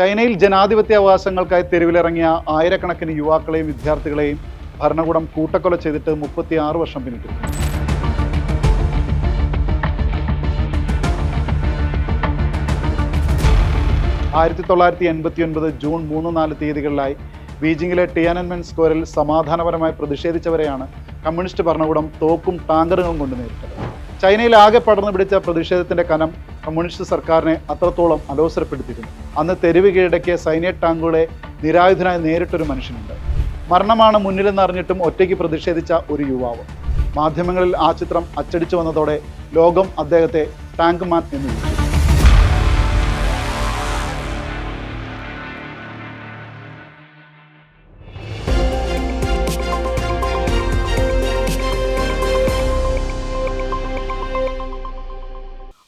ചൈനയിൽ ജനാധിപത്യ അവകാശങ്ങൾക്കായി തെരുവിലിറങ്ങിയ ആയിരക്കണക്കിന് യുവാക്കളെയും വിദ്യാർത്ഥികളെയും ഭരണകൂടം കൂട്ടക്കൊല ചെയ്തിട്ട് മുപ്പത്തി ആറ് വർഷം പിന്നിട്ടു. ആയിരത്തി തൊള്ളായിരത്തി എൺപത്തി ഒൻപത് ജൂൺ മൂന്ന് നാല് തീയതികളിലായി ബീജിംഗിലെ ടിയാനൻമെൻ സ്ക്വയറിൽ സമാധാനപരമായി പ്രതിഷേധിച്ചവരെയാണ് കമ്മ്യൂണിസ്റ്റ് ഭരണകൂടം തോക്കും ടാങ്കറുകളും കൊണ്ട് നേരിട്ടത്. ചൈനയിൽ ആകെ പടർന്നു പിടിച്ച പ്രതിഷേധത്തിന്റെ കനം കമ്മ്യൂണിസ്റ്റ് സർക്കാരിനെ അത്രത്തോളം അലോസരപ്പെടുത്തിയിരുന്നു അന്ന് തെരുവ് കീഴടക്കിയ സൈനേറ്റ് ടാങ്കുകളെ നിരായുധനായി നേരിട്ടൊരു മനുഷ്യനുണ്ട്. മരണമാണ് മുന്നിലെന്ന് അറിഞ്ഞിട്ടും ഒറ്റയ്ക്ക് പ്രതിഷേധിച്ച ഒരു യുവാവ്. മാധ്യമങ്ങളിൽ ആ ചിത്രം അച്ചടിച്ചു വന്നതോടെ ലോകം അദ്ദേഹത്തെ ടാങ്ക് മാൻ എന്ന് വിളിച്ചു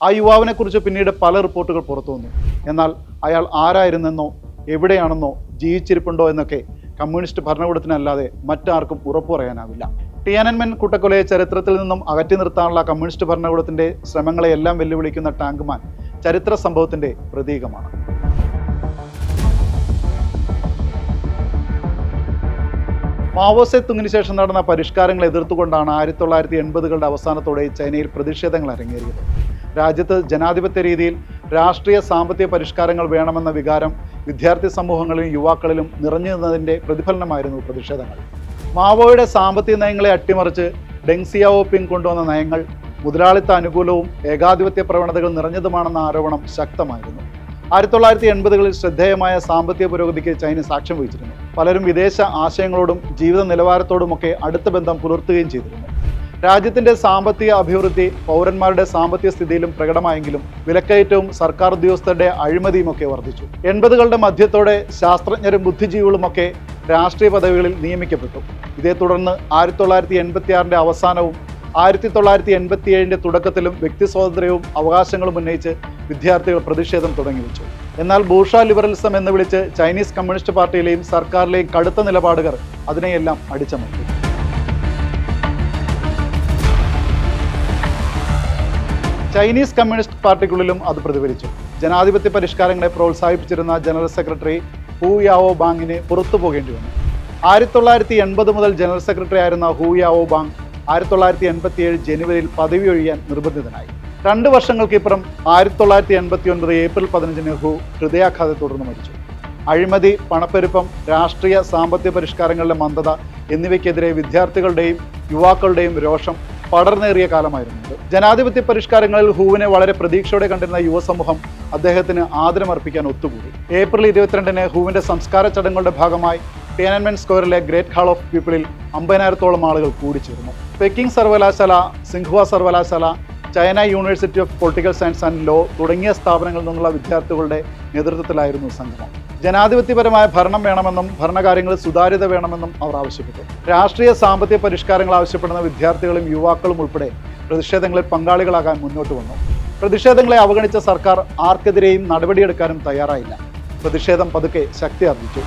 ആ യുവാവിനെ കുറിച്ച് പിന്നീട് പല റിപ്പോർട്ടുകൾ പുറത്തു വന്നു. എന്നാൽ അയാൾ ആരായിരുന്നെന്നോ എവിടെയാണെന്നോ ജീവിച്ചിരിപ്പുണ്ടോ എന്നൊക്കെ കമ്മ്യൂണിസ്റ്റ് ഭരണകൂടത്തിനല്ലാതെ മറ്റാർക്കും ഉറപ്പു പറയാനാവില്ല ടിയാനൻമെൻ കൂട്ടക്കൊലയെ ചരിത്രത്തിൽ നിന്നും അകറ്റി നിർത്താനുള്ള കമ്മ്യൂണിസ്റ്റ് ഭരണകൂടത്തിന്റെ ശ്രമങ്ങളെയെല്ലാം വെല്ലുവിളിക്കുന്ന ടാങ്ക്മാൻ ചരിത്ര സംഭവത്തിന്റെ പ്രതീകമാണ്. മാവോസെ തുങ്ങിന് ശേഷം നടന്ന പരിഷ്കാരങ്ങൾ എതിർത്തുകൊണ്ടാണ് ആയിരത്തി തൊള്ളായിരത്തി എൺപതുകളുടെ അവസാനത്തോടെ ചൈനയിൽ പ്രതിഷേധങ്ങൾ അരങ്ങേറിയത്. രാജ്യത്ത് ജനാധിപത്യ രീതിയിൽ രാഷ്ട്രീയ സാമ്പത്തിക പരിഷ്കാരങ്ങൾ വേണമെന്ന വികാരം വിദ്യാർത്ഥി സമൂഹങ്ങളിലും യുവാക്കളിലും നിറഞ്ഞു നിന്നതിന്റെ പ്രതിഫലനമായിരുന്നു പ്രതിഷേധങ്ങൾ. മാവോയുടെ സാമ്പത്തിക നയങ്ങളെ അട്ടിമറിച്ച് ഡെങ്സിയാവോ പിൻ കൊണ്ടുവന്ന നയങ്ങൾ മുതലാളിത്ത അനുകൂലവും ഏകാധിപത്യ പ്രവണതകൾ നിറഞ്ഞതുമാണെന്ന ആരോപണം ശക്തമായിരുന്നു. ആയിരത്തി തൊള്ളായിരത്തി എൺപതുകളിൽ ശ്രദ്ധേയമായ സാമ്പത്തിക പുരോഗതിക്ക് ചൈന സാക്ഷ്യം വഹിച്ചിരുന്നു. പലരും വിദേശ ആശയങ്ങളോടും ജീവിത നിലവാരത്തോടുമൊക്കെ അടുത്ത ബന്ധം പുലർത്തുകയും ചെയ്തിരുന്നു. രാജ്യത്തിന്റെ സാമ്പത്തിക അഭിവൃദ്ധി പൗരന്മാരുടെ സാമ്പത്തിക സ്ഥിതിയിലും പ്രകടമായെങ്കിലും വിലക്കയറ്റവും സർക്കാർ ഉദ്യോഗസ്ഥരുടെ അഴിമതിയുമൊക്കെ വർദ്ധിച്ചു. എൺപതുകളുടെ മധ്യത്തോടെ ശാസ്ത്രജ്ഞരും ബുദ്ധിജീവികളും ഒക്കെ രാഷ്ട്രീയ പദവികളിൽ നിയമിക്കപ്പെട്ടു. ഇതേ തുടർന്ന് ആയിരത്തി തൊള്ളായിരത്തി എൺപത്തിയാറിന്റെ അവസാനവും ആയിരത്തി തൊള്ളായിരത്തി എൺപത്തി ഏഴിന്റെ തുടക്കത്തിലും വ്യക്തി സ്വാതന്ത്ര്യവും അവകാശങ്ങളും ഉന്നയിച്ച് വിദ്യാർത്ഥികൾ പ്രതിഷേധം തുടങ്ങി വെച്ചു എന്നാൽ ബൂഷ ലിബറലിസം എന്ന് വിളിച്ച് ചൈനീസ് കമ്മ്യൂണിസ്റ്റ് പാർട്ടിയിലെയും സർക്കാരിലെയും കടുത്ത നിലപാടുകൾ അതിനെയെല്ലാം അടിച്ചമർത്തി. ചൈനീസ് കമ്മ്യൂണിസ്റ്റ് പാർട്ടിക്കുള്ളിലും അത് പ്രതിഫലിച്ചു. ജനാധിപത്യ പരിഷ്കാരങ്ങളെ പ്രോത്സാഹിപ്പിച്ചിരുന്ന ജനറൽ സെക്രട്ടറി ഹൂ യാവോ ബാങ്ങിന് പുറത്തു പോകേണ്ടി വന്നു. ആയിരത്തി തൊള്ളായിരത്തി എൺപത് മുതൽ ജനറൽ സെക്രട്ടറി ആയിരുന്ന ഹൂ യാവോ ബാങ് ആയിരത്തി തൊള്ളായിരത്തി എൺപത്തി ഏഴ് ജനുവരിയിൽ പദവി ഒഴിയാൻ നിർബന്ധിതനായി. രണ്ട് വർഷങ്ങൾക്കിപ്പുറം ആയിരത്തി തൊള്ളായിരത്തി എൺപത്തി ഒൻപത് ഏപ്രിൽ പതിനഞ്ചിന് ഹു ഹൃദയാഘാതത്തെ തുടർന്ന് മരിച്ചു. അഴിമതി പണപ്പെരുപ്പം രാഷ്ട്രീയ സാമ്പത്തിക പരിഷ്കാരങ്ങളുടെ മന്ദത എന്നിവയ്ക്കെതിരെ വിദ്യാർത്ഥികളുടെയും യുവാക്കളുടെയും രോഷം പടർന്നേറിയ കാലമായിരുന്നു. ജനാധിപത്യ പരിഷ്കാരങ്ങളിൽ ഹൂവിനെ വളരെ പ്രതീക്ഷയോടെ കണ്ടിരുന്ന യുവസമൂഹം അദ്ദേഹത്തിന് ആദരമർപ്പിക്കാൻ ഒത്തുകൂടി. ഏപ്രിൽ ഇരുപത്തിരണ്ടിന് ഹൂവിന്റെ സംസ്കാര ചടങ്ങുകളുടെ ഭാഗമായി ടിയാനൻമെൻ സ്ക്വയറിലെ ഗ്രേറ്റ് ഹാൾ ഓഫ് പീപ്പിളിൽ അമ്പതിനായിരത്തോളം ആളുകൾ കൂടിച്ചേർന്നു. പെക്കിംഗ് സർവകലാശാല സിംഘുവ സർവകലാശാല China University of Political Science and Law തുടങ്ങിയ സ്ഥാപനങ്ങളിൽ നിന്നുള്ള വിദ്യാർത്ഥികളുടെ നേതൃത്വത്തിലായിരുന്നു സംഗമം. ജനാധിപത്യപരമായ ഭരണം വേണമെന്നും ഭരണകാര്യങ്ങളിൽ സുതാര്യത വേണമെന്നും അവർ ആവശ്യപ്പെട്ടു. രാഷ്ട്രീയ സാമ്പത്തിക പരിഷ്കാരങ്ങൾ ആവശ്യപ്പെടുന്ന വിദ്യാർത്ഥികളും യുവാക്കളും ഉൾപ്പെടെ പ്രതിഷേധങ്ങളിൽ പങ്കാളികളാകാൻ മുന്നോട്ട് വന്നു. പ്രതിഷേധങ്ങളെ അവഗണിച്ച സർക്കാർ ആർക്കെതിരെയും നടപടിയെടുക്കാനും തയ്യാറായില്ല. പ്രതിഷേധം പതുക്കെ ശക്തി ആർജിച്ചു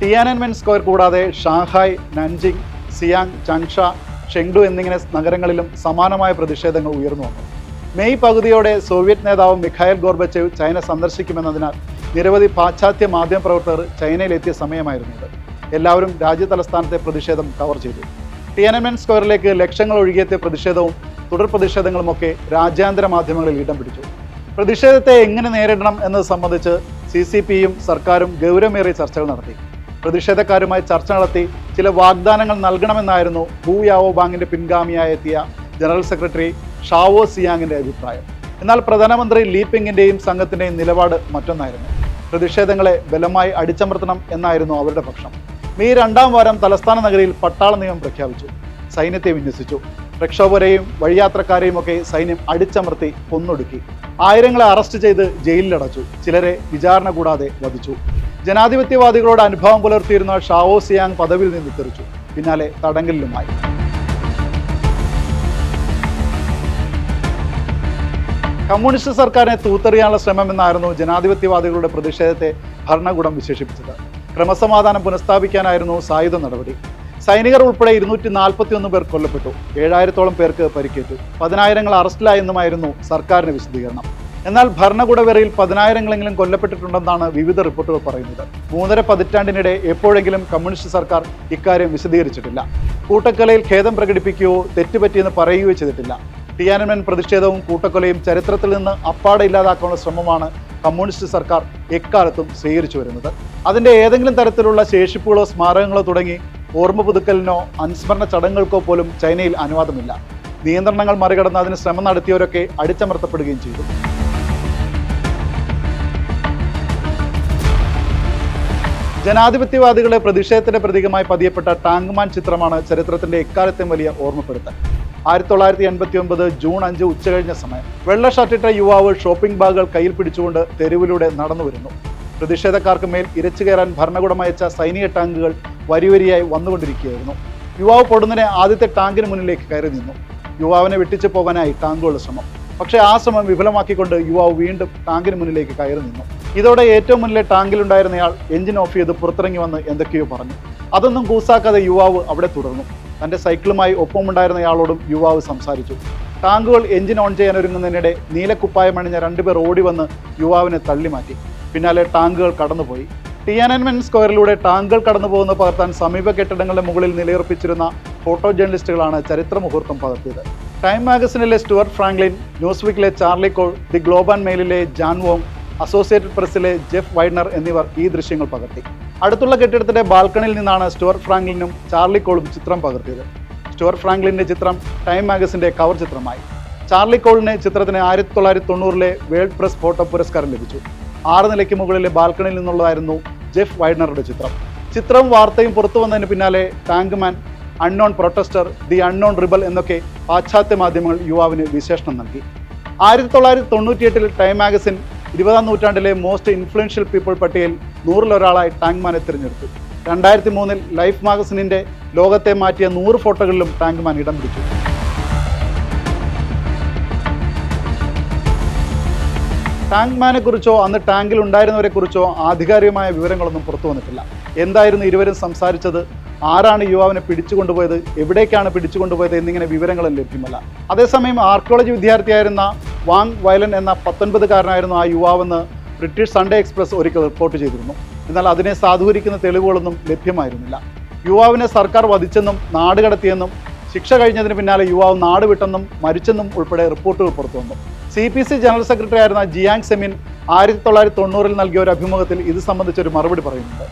ടിയാനൻമെൻ സ്ക്വയർ കൂടാതെ Shanghai Nanjing Xi'an Changsha Chengdu എന്നിങ്ങനെ നഗരങ്ങളിലും സമാനമായ പ്രതിഷേധങ്ങൾ ഉയർന്നു വന്നു. മെയ് പകുതിയോടെ സോവിയറ്റ് നേതാവ് മിഖായൽ ഗോർബച്ചേവ് ചൈന സന്ദർശിക്കുമെന്നതിനാൽ നിരവധി പാശ്ചാത്യ മാധ്യമപ്രവർത്തകർ ചൈനയിലെത്തിയ സമയമായിരുന്നു എല്ലാവരും രാജ്യ തലസ്ഥാനത്തെ പ്രതിഷേധം കവർ ചെയ്തു. ടിയനമെൻ സ്ക്വയറിലേക്ക് ലക്ഷങ്ങൾ ഒഴുകിയെത്തിയ പ്രതിഷേധവും തുടർ പ്രതിഷേധങ്ങളുമൊക്കെ രാജ്യാന്തര മാധ്യമങ്ങളിൽ ഇടം പിടിച്ചു. പ്രതിഷേധത്തെ എങ്ങനെ നേരിടണം എന്നത് സംബന്ധിച്ച് സി സി പിയും സർക്കാരും ഗൗരവമേറിയ ചർച്ചകൾ നടത്തി. പ്രതിഷേധക്കാരുമായി ചർച്ച നടത്തി ചില വാഗ്ദാനങ്ങൾ നൽകണമെന്നായിരുന്നു ഭൂയാവോ ബാങ്കിന്റെ പിൻഗാമിയായി എത്തിയ ജനറൽ സെക്രട്ടറി ഷാവോ സിയാങ്ങിന്റെ അഭിപ്രായം. എന്നാൽ പ്രധാനമന്ത്രി ലീപിങ്ങിന്റെയും സംഘത്തിന്റെയും നിലപാട് മറ്റൊന്നായിരുന്നു. പ്രതിഷേധങ്ങളെ ബലമായി അടിച്ചമർത്തണം എന്നായിരുന്നു അവരുടെ പക്ഷം. മെയ് രണ്ടാം വാരം തലസ്ഥാന നഗരിയിൽ പട്ടാള നിയമം പ്രഖ്യാപിച്ചു. സൈന്യത്തെ വിന്യസിച്ചു. പ്രക്ഷോഭരെയും വഴിയാത്രക്കാരെയും ഒക്കെ സൈന്യം അടിച്ചമർത്തി കൊന്നൊടുക്കി. ആയിരങ്ങളെ അറസ്റ്റ് ചെയ്ത് ജയിലിലടച്ചു. ചിലരെ വിചാരണ കൂടാതെ വധിച്ചു. ജനാധിപത്യവാദികളോട് അനുഭവം പുലർത്തിയിരുന്ന ഷാവോ സിയാങ് പദവിയിൽ നിന്ന് തെറിച്ചു. പിന്നാലെ തടങ്കലിലുമായി. കമ്മ്യൂണിസ്റ്റ് സർക്കാരിനെ തൂത്തെറിയാനുള്ള ശ്രമമെന്നായിരുന്നു ജനാധിപത്യവാദികളുടെ പ്രതിഷേധത്തെ ഭരണകൂടം വിശേഷിപ്പിച്ചത്. ക്രമസമാധാനം പുനഃസ്ഥാപിക്കാനായിരുന്നു സായുധ നടപടി. സൈനികർ ഉൾപ്പെടെ ഇരുന്നൂറ്റി നാൽപ്പത്തി ഒന്ന് പേർ കൊല്ലപ്പെട്ടു. ഏഴായിരത്തോളം പേർക്ക് പരിക്കേറ്റു. പതിനായിരങ്ങൾ അറസ്റ്റിലായെന്നുമായിരുന്നു സർക്കാരിന്റെ വിശദീകരണം. എന്നാൽ ഭരണകൂടവേറയിൽ പതിനായിരങ്ങളെങ്കിലും കൊല്ലപ്പെട്ടിട്ടുണ്ടെന്നാണ് വിവിധ റിപ്പോർട്ടുകൾ പറയുന്നത്. മൂന്നര പതിറ്റാണ്ടിനിടെ എപ്പോഴെങ്കിലും കമ്മ്യൂണിസ്റ്റ് സർക്കാർ ഇക്കാര്യം വിശദീകരിച്ചിട്ടില്ല. കൂട്ടക്കൊലയിൽ ഖേദം പ്രകടിപ്പിക്കുകയോ തെറ്റുപറ്റിയെന്ന് പറയുകയോ ചെയ്തിട്ടില്ല. ടിയാനമൻ പ്രതിഷേധവും കൂട്ടക്കൊലയും ചരിത്രത്തിൽ നിന്ന് അപ്പാടെ ഇല്ലാതാക്കാനുള്ള ശ്രമമാണ് കമ്മ്യൂണിസ്റ്റ് സർക്കാർ എക്കാലത്തും സ്വീകരിച്ചു വരുന്നത്. അതിന്റെ ഏതെങ്കിലും തരത്തിലുള്ള ശേഷിപ്പുകളോ സ്മാരകങ്ങളോ തുടങ്ങി ഓർമ്മ പുതുക്കലിനോ അനുസ്മരണ ചടങ്ങുകൾക്കോ പോലും ചൈനയിൽ അനുവാദമില്ല. നിയന്ത്രണങ്ങൾ മറികടന്ന് അതിന് ശ്രമം നടത്തിയവരൊക്കെ അടിച്ചമർത്തപ്പെടുകയും ചെയ്തു. ജനാധിപത്യവാദികളെ പ്രതിഷേധത്തിന്റെ പ്രതീകമായി പതിയപ്പെട്ട ടാങ്ക്മാൻ ചിത്രമാണ് ചരിത്രത്തിന്റെ എക്കാലത്തെയും വലിയ ഓർമ്മപ്പെടുത്തൽ. ആയിരത്തി തൊള്ളായിരത്തി എൺപത്തി ഒമ്പത് ജൂൺ അഞ്ച് ഉച്ചകഴിഞ്ഞ സമയം വെള്ള ഷർട്ടിട്ട യുവാവ് ഷോപ്പിംഗ് ബാഗുകൾ കയ്യിൽ പിടിച്ചുകൊണ്ട് തെരുവിലൂടെ നടന്നു വരുന്നു. പ്രതിഷേധക്കാർക്ക് മേൽ ഇരച്ചു കയറാൻ ഭരണകൂടം അയച്ച സൈനിക ടാങ്കുകൾ വരിവരിയായി വന്നുകൊണ്ടിരിക്കുകയായിരുന്നു. യുവാവ് പൊടുന്നനെ ആദ്യത്തെ ടാങ്കിന് മുന്നിലേക്ക് കയറി നിന്നു. യുവാവിനെ വെട്ടിച്ചു പോകാനായി ടാങ്കുകളുടെ ശ്രമം. പക്ഷേ ആ ശ്രമം വിഫലമാക്കിക്കൊണ്ട് യുവാവ് വീണ്ടും ടാങ്കിന് മുന്നിലേക്ക് കയറി നിന്നു. ഇതോടെ ഏറ്റവും മുന്നിലെ ടാങ്കിലുണ്ടായിരുന്നയാൾ എഞ്ചിൻ ഓഫ് ചെയ്ത് പുറത്തിറങ്ങി വന്ന് എന്തൊക്കെയോ പറഞ്ഞു. അതൊന്നും കൂസാക്കാതെ യുവാവ് അവിടെ തുടർന്നു. തന്റെ സൈക്കിളുമായി ഒപ്പമുണ്ടായിരുന്നയാളോടും യുവാവ് സംസാരിച്ചു. ടാങ്കുകൾ എഞ്ചിൻ ഓൺ ചെയ്യാൻ ഒരുങ്ങുന്നതിനിടെ നീലക്കുപ്പായം അണിഞ്ഞ രണ്ടുപേർ ഓടി വന്ന് യുവാവിനെ തള്ളിമാറ്റി. പിന്നാലെ ടാങ്കുകൾ കടന്നുപോയി. ടിയാനൻമെൻ സ്ക്വയറിലൂടെ ടാങ്കുകൾ കടന്നു പോകുന്ന പകർത്താൻ സമീപ കെട്ടിടങ്ങളുടെ മുകളിൽ നിലയുറപ്പിച്ചിരുന്ന ഫോട്ടോ ജേർണലിസ്റ്റുകളാണ് ചരിത്ര മുഹൂർത്തം പകർത്തിയത്. ടൈം മാഗസിനിലെ Stuart Franklin News വീക്കിലെ Charlie Cole the Globe and മെയിലിലെ Jan Wong Associated പ്രസ്സിലെ ജെഫ് വൈഡ്നർ എന്നിവർ ഈ ദൃശ്യങ്ങൾ പകർത്തി. അടുത്തുള്ള കെട്ടിടത്തിന്റെ ബാൽക്കണിയിൽ നിന്നാണ് സ്റ്റുവർട്ട് ഫ്രാങ്ക്ലിനും ചാർലി കോളും ചിത്രം പകർത്തിയത്. സ്റ്റുവർട്ട് ഫ്രാങ്ക്ലിന്റെ ചിത്രം ടൈം മാഗസിന്റെ കവർ ചിത്രമായി. ചാർലി കോളിന് ചിത്രത്തിന് ആയിരത്തി തൊള്ളായിരത്തി തൊണ്ണൂറിലെ വേൾഡ് പ്രസ് ഫോട്ടോ പുരസ്കാരം ലഭിച്ചു. ആറ് നിലയ്ക്ക് മുകളിലെ ബാൽക്കണിയിൽ നിന്നുള്ളതായിരുന്നു ജെഫ് വൈഡ്നറുടെ ചിത്രം. ചിത്രവും വാർത്തയും പുറത്തു വന്നതിന് പിന്നാലെ Tank Man unknown protester the unknown rebel എന്നൊക്കെ പാശ്ചാത്യ മാധ്യമങ്ങൾ യുവാവിന് വിശേഷണം നൽകി. ആയിരത്തി തൊള്ളായിരത്തി തൊണ്ണൂറ്റിയെട്ടിൽ ടൈം മാഗസിൻ ഇരുപതാം നൂറ്റാണ്ടിലെ മോസ്റ്റ് ഇൻഫ്ലുവൻഷ്യൽ പീപ്പിൾ പട്ടികയിൽ നൂറിലൊരാളായി ടാങ്ക്മാനെ തിരഞ്ഞെടുത്തു. രണ്ടായിരത്തി മൂന്നിൽ ലൈഫ് മാഗസിനിന്റെ ലോകത്തെ മാറ്റിയ നൂറ് ഫോട്ടോകളിലും ടാങ്ക്മാൻ ഇടം പിടിച്ചു. ടാങ്ക്മാനെ കുറിച്ചോ അന്ന് ടാങ്കിൽ ഉണ്ടായിരുന്നവരെ കുറിച്ചോ ആധികാരികമായ വിവരങ്ങളൊന്നും പുറത്തു വന്നിട്ടില്ല. എന്തായിരുന്നു ഇരുവരും സംസാരിച്ചത്? ആരാണ് യുവാവിനെ പിടിച്ചുകൊണ്ടുപോയത്? എവിടേക്കാണ് പിടിച്ചുകൊണ്ടുപോയത്? എന്നിങ്ങനെ വിവരങ്ങളും ലഭ്യമല്ല. അതേസമയം ആർക്കിയോളജി വിദ്യാർത്ഥിയായിരുന്ന വാങ് വയലൻ എന്ന പത്തൊൻപതുകാരനായിരുന്നു ആ യുവാവെന്ന് ബ്രിട്ടീഷ് സൺഡേ എക്സ്പ്രസ് ഒരിക്കൽ റിപ്പോർട്ട് ചെയ്തിരുന്നു. എന്നാൽ അതിനെ സാധൂകരിക്കുന്ന തെളിവുകളൊന്നും ലഭ്യമായിരുന്നില്ല. യുവാവിനെ സർക്കാർ വധിച്ചെന്നും നാട് കടത്തിയെന്നും ശിക്ഷ കഴിഞ്ഞതിന് പിന്നാലെ യുവാവ് നാട് വിട്ടെന്നും മരിച്ചെന്നും ഉൾപ്പെടെ റിപ്പോർട്ടുകൾ പുറത്തു വന്നു. C P C general secretary ആയിരുന്ന ജിയാങ് സെമിൻ ആയിരത്തി തൊള്ളായിരത്തി തൊണ്ണൂറിൽ നൽകിയ ഒരു അഭിമുഖത്തിൽ ഇത് സംബന്ധിച്ചൊരു മറുപടി പറയുന്നുണ്ട്.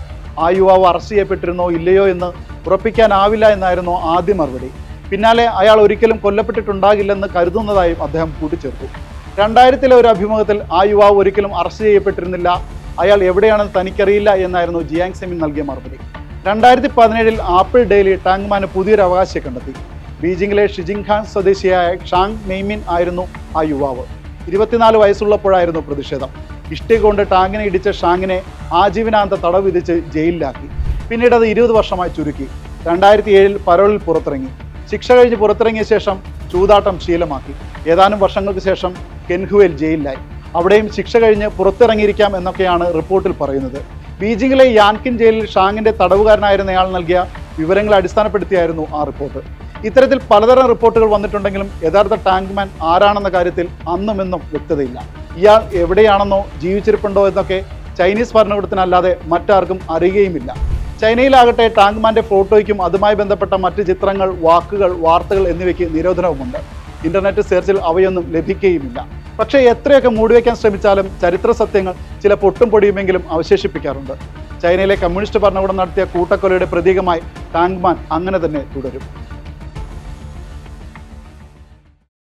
ആ യുവാവ് അറസ്റ്റ് ചെയ്യപ്പെട്ടിരുന്നോ ഇല്ലയോ എന്ന് ഉറപ്പിക്കാനാവില്ല എന്നായിരുന്നു ആദ്യ മറുപടി. പിന്നാലെ അയാൾ ഒരിക്കലും കൊല്ലപ്പെട്ടിട്ടുണ്ടാകില്ലെന്ന് കരുതുന്നതായും അദ്ദേഹം കൂട്ടിച്ചേർത്തു. രണ്ടായിരത്തിലെ ഒരു അഭിമുഖത്തിൽ ആ യുവാവ് ഒരിക്കലും അറസ്റ്റ് ചെയ്യപ്പെട്ടിരുന്നില്ല. അയാൾ എവിടെയാണെന്ന് തനിക്കറിയില്ല എന്നായിരുന്നു ജിയാങ് സെമിൻ നൽകിയ മറുപടി. രണ്ടായിരത്തി പതിനേഴിൽ ആപ്പിൾ ഡെയിലി ടാങ്മാന് പുതിയൊരു അവകാശിയെ കണ്ടെത്തി. ബീജിംഗിലെ ഷിജിങ്ഹാൻ സ്വദേശിയായ ഷാങ് മെയ്മിൻ ആയിരുന്നു ആ യുവാവ്. ഇരുപത്തിനാല് വയസ്സുള്ളപ്പോഴായിരുന്നു പ്രതിഷേധം. ഇഷ്ടിക കൊണ്ട് ടാങ്ങിനെ ഇടിച്ച ഷാങ്ങിനെ ആജീവനാന്ത തടവ് വിധിച്ച് ജയിലിലാക്കി. പിന്നീട് അത് ഇരുപത് വർഷമായി ചുരുക്കി. രണ്ടായിരത്തി ഏഴിൽ പരോളിൽ പുറത്തിറങ്ങി. ശിക്ഷ കഴിഞ്ഞ് പുറത്തിറങ്ങിയ ശേഷം ചൂതാട്ടം ശീലമാക്കി. ഏതാനും വർഷങ്ങൾക്ക് ശേഷം കെൻഹുവേൽ ജയിലിലായി. അവിടെയും ശിക്ഷ കഴിഞ്ഞ് പുറത്തിറങ്ങിയിരിക്കാം എന്നൊക്കെയാണ് റിപ്പോർട്ടിൽ പറയുന്നത്. ബീജിംഗിലെ യാൻകിൻ ജയിലിൽ ഷാങ്ങിന്റെ തടവുകാരനായിരുന്നയാൾ നൽകിയ വിവരങ്ങളെ അടിസ്ഥാനപ്പെടുത്തിയായിരുന്നു ആ റിപ്പോർട്ട്. ഇത്തരത്തിൽ പലതരം റിപ്പോർട്ടുകൾ വന്നിട്ടുണ്ടെങ്കിലും യഥാർത്ഥ ടാങ്ക്മാൻ ആരാണെന്ന കാര്യത്തിൽ അന്നും എന്നും വ്യക്തതയില്ല. ഇയാൾ എവിടെയാണെന്നോ ജീവിച്ചിരിപ്പുണ്ടോ എന്നൊക്കെ ചൈനീസ് ഭരണകൂടത്തിനല്ലാതെ മറ്റാർക്കും അറിയുകയുമില്ല. ചൈനയിലാകട്ടെ ടാങ്ക്മാന്റെ ഫോട്ടോയ്ക്കും അതുമായി ബന്ധപ്പെട്ട മറ്റ് ചിത്രങ്ങൾ വാക്കുകൾ വാർത്തകൾ എന്നിവയ്ക്ക് നിരോധനവുമുണ്ട്. ഇന്റർനെറ്റ് സെർച്ചിൽ അവയൊന്നും ലഭിക്കുകയുമില്ല. പക്ഷേ എത്രയൊക്കെ മൂടിവെക്കാൻ ശ്രമിച്ചാലും ചരിത്ര സത്യങ്ങൾ ചില പൊട്ടും പൊടിയുമെങ്കിലും അവശേഷിപ്പിക്കാറുണ്ട്. ചൈനയിലെ കമ്മ്യൂണിസ്റ്റ് ഭരണകൂടം നടത്തിയ കൂട്ടക്കൊലയുടെ പ്രതീകമായി ടാങ്മാൻ അങ്ങനെ തന്നെ തുടരും.